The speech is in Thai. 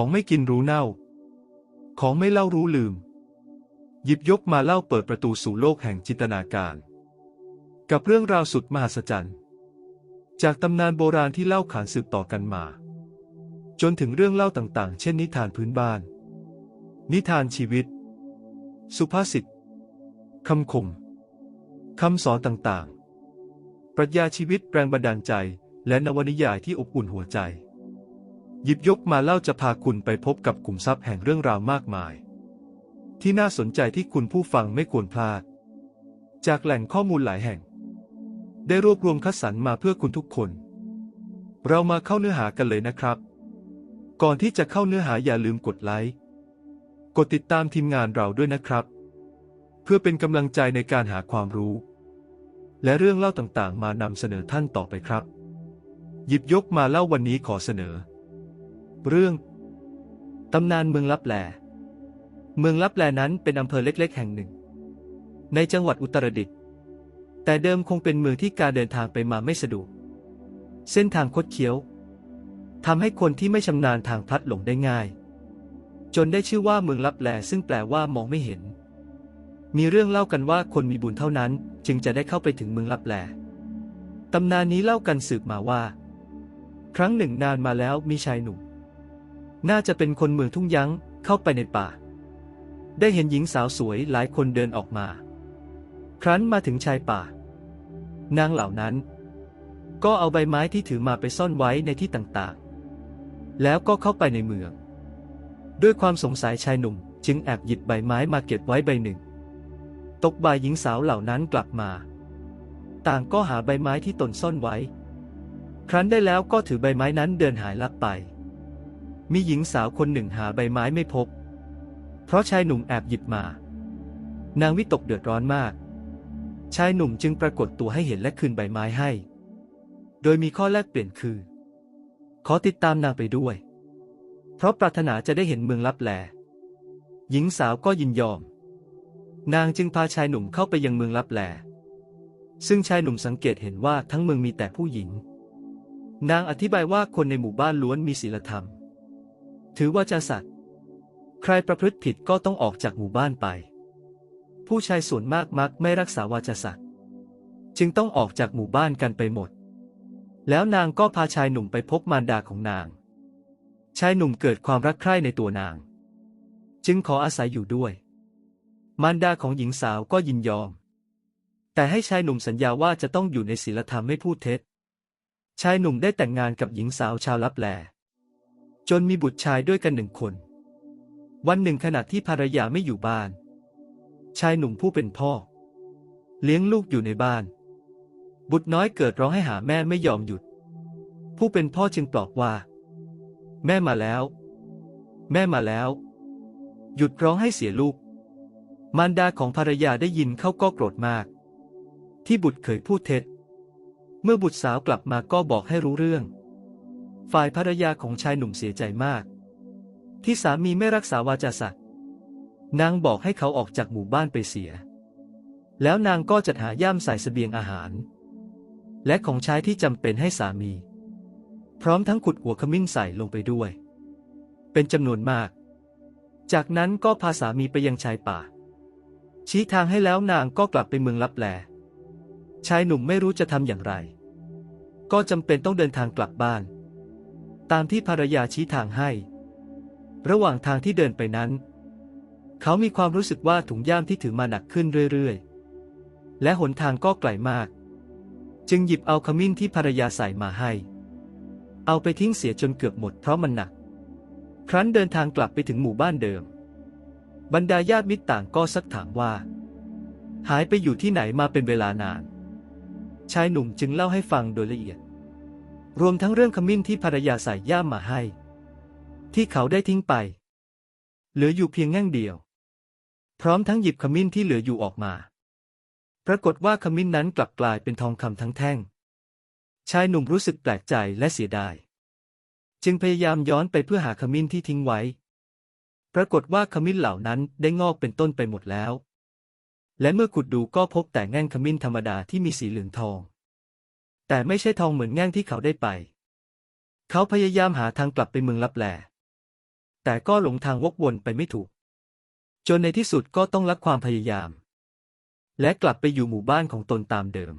ของไม่กินรู้เน่า ของไม่เล่ารู้ลืม หยิบยกมาเล่าเปิดประตูสู่โลกแห่งจินตนาการ กับเรื่องราวสุดมหัศจรรย์ จากตำนานโบราณที่เล่าขานสืบต่อกันมา จนถึงเรื่องเล่าต่างๆ เช่นนิทานพื้นบ้าน นิทานชีวิต สุภาษิตคำคมคำสอนต่างๆ ปรัชญาชีวิตแรงบันดาลใจ และนวนิยายที่อบอุ่นหัวใจ หยิบยกมาเล่าจะพาคุณไปพบกับกลุ่มทรัพย์แห่งเรื่องราวมากมาย ที่น่าสนใจที่คุณผู้ฟังไม่ควรพลาด จากแหล่งข้อมูลหลายแห่ง ได้รวบรวมคัดสรรมาเพื่อคุณทุกคน เรามาเข้าเนื้อหากันเลยนะครับ ก่อนที่จะเข้าเนื้อหาอย่าลืมกดไลค์กดติดตามทีมงานเราด้วยนะครับ เพื่อเป็นกำลังใจในการหาความรู้ และเรื่องเล่าต่างๆ มานำเสนอท่านต่อไปครับ หยิบยกมาเล่าวันนี้ขอเสนอ เรื่อง ตำนานเมืองลับแล เมืองลับแลนั้นเป็นอำเภอเล็ก ๆ แห่งหนึ่ง ในจังหวัดอุตรดิตถ์แต่เดิมคงเป็นเมืองที่การเดินทางไปมาไม่สะดวก เส้นทางคดเคี้ยวทำให้คนที่ไม่ชำนาญทางพลัดหลงได้ง่าย จนได้ชื่อว่าเมืองลับแลซึ่งแปลว่ามองไม่เห็น มีเรื่องเล่ากันว่าคนมีบุญเท่านั้น จึงจะได้เข้าไปถึงเมืองลับแลตำนานนี้เล่ากันสืบมาว่า ครั้งหนึ่งนานมาแล้วมีชายหนุ่ม น่าจะเป็นคนเมืองทุ่งยั้งเข้าไปในป่า ได้เห็นหญิงสาวสวยหลายคนเดินออกมา ครั้นมาถึงชายป่า นางเหล่านั้น ก็เอาใบไม้ที่ถือมาไปซ่อนไว้ในที่ต่างๆ แล้วก็เข้าไปในเมือง ด้วยความสงสัยชายหนุ่ม จึงแอบหยิบใบไม้มาเก็บไว้ใบหนึ่ง ตกบ่ายหญิงสาวเหล่านั้นกลับมา ต่างก็หาใบไม้ที่ตนซ่อนไว้ ครั้นได้แล้วก็ถือใบไม้นั้นเดินหายลับไป มีหญิงสาวคนหนึ่งหาใบไม้ไม่พบ เพราะชายหนุ่มแอบหยิบมา นางวิตกเดือดร้อนมาก ชายหนุ่มจึงปรากฏตัวให้เห็นและคืนใบไม้ให้ โดยมีข้อแลกเปลี่ยนคือ ขอติดตามนางไปด้วย เพราะปรารถนาจะได้เห็นเมืองลับแล หญิงสาวก็ยินยอม นางจึงพาชายหนุ่มเข้าไปยังเมืองลับแล ซึ่งชายหนุ่มสังเกตเห็นว่าทั้งเมืองมีแต่ผู้หญิง นางอธิบายว่าคนในหมู่บ้านล้วนมีศีลธรรม ถือว่าจะสัตว์ ใครประพฤติผิดก็ต้องออกจากหมู่บ้านไป ผู้ชายส่วนมากมักไม่รักษาวาจาสัตว์ จึงต้องออกจากหมู่บ้านกันไปหมด แล้วนางก็พาชายหนุ่มไปพบมารดาของนาง ชายหนุ่มเกิดความรักใคร่ในตัวนาง จึงขออาศัยอยู่ด้วย มารดาของหญิงสาวก็ยินยอม แต่ให้ชายหนุ่มสัญญาว่าจะต้องอยู่ในศีลธรรมไม่พูดเท็จ ชายหนุ่มได้แต่งงานกับหญิงสาวชาวลับแล จนมีบุตรชายด้วยกันหนึ่งคน วันหนึ่งขณะที่ภรรยาไม่อยู่บ้าน ชายหนุ่มผู้เป็นพ่อ เลี้ยงลูกอยู่ในบ้าน บุตรน้อยเกิดร้องให้หาแม่ไม่ยอมหยุด ผู้เป็นพ่อจึงปลอบว่า แม่มาแล้ว แม่มาแล้ว หยุดร้องให้เสียลูก มารดาของภรรยาได้ยินเขาก็โกรธมาก ที่บุตรเคยพูดเท็จ เมื่อบุตรสาวกลับมาก็บอกให้รู้เรื่อง ฝ่ายภรรยาของชายหนุ่มเสียใจมาก ที่สามีไม่รักษาวาจาสัตย์นางบอกให้เขาออกจากหมู่บ้านไปเสีย แล้วนางก็จัดหาย่ามใส่เสบียงอาหาร และของใช้ที่จำเป็นให้สามี พร้อมทั้งขุดหัวขมิ้นใส่ลงไปด้วย เป็นจำนวนมาก จากนั้นก็พาสามีไปยังชายป่า ชี้ทางให้แล้วนางก็กลับไปเมืองลับแล ชายหนุ่มไม่รู้จะทำอย่างไร ก็จำเป็นต้องเดินทางกลับบ้าน ตามที่ภรรยาชี้ทางให้ ระหว่างทางที่เดินไปนั้น เขามีความรู้สึกว่าถุงย่ามที่ถือมาหนักขึ้นเรื่อยๆ และหนทางก็ไกลมาก จึงหยิบเอาขมิ้นที่ภรรยาใส่มาให้ เอาไปทิ้งเสียจนเกือบหมดเพราะมันหนัก ครั้นเดินทางกลับไปถึงหมู่บ้านเดิม บรรดาญาติมิตรต่างก็ซักถามว่า หายไปอยู่ที่ไหนมาเป็นเวลานาน ชายหนุ่มจึงเล่าให้ฟังโดยละเอียด รวมทั้งเรื่องขมิ้นที่ภรรยาใส่ย่ามมาให้ ที่เขาได้ทิ้งไป เหลืออยู่เพียงแง่งเดียว พร้อมทั้งหยิบขมิ้นที่เหลืออยู่ออกมา ปรากฏว่าขมิ้นนั้นกลับกลายเป็นทองคำทั้งแท่ง ชายหนุ่มรู้สึกแปลกใจและเสียดาย จึงพยายามย้อนไปเพื่อหาขมิ้นที่ทิ้งไว้ ปรากฏว่าขมิ้นเหล่านั้นได้งอกเป็นต้นไปหมดแล้ว และเมื่อขุดดูก็พบแต่แง่งขมิ้นธรรมดาที่มีสีเหลืองทอง แต่ไม่ใช่ทองเหมือนแง่งที่เขาได้ไป เขาพยายามหาทางกลับไปเมืองลับแล แต่ก็หลงทางวกวนไปไม่ถูก จนในที่สุดก็ต้องละความพยายาม และกลับไปอยู่หมู่บ้านของตนตามเดิม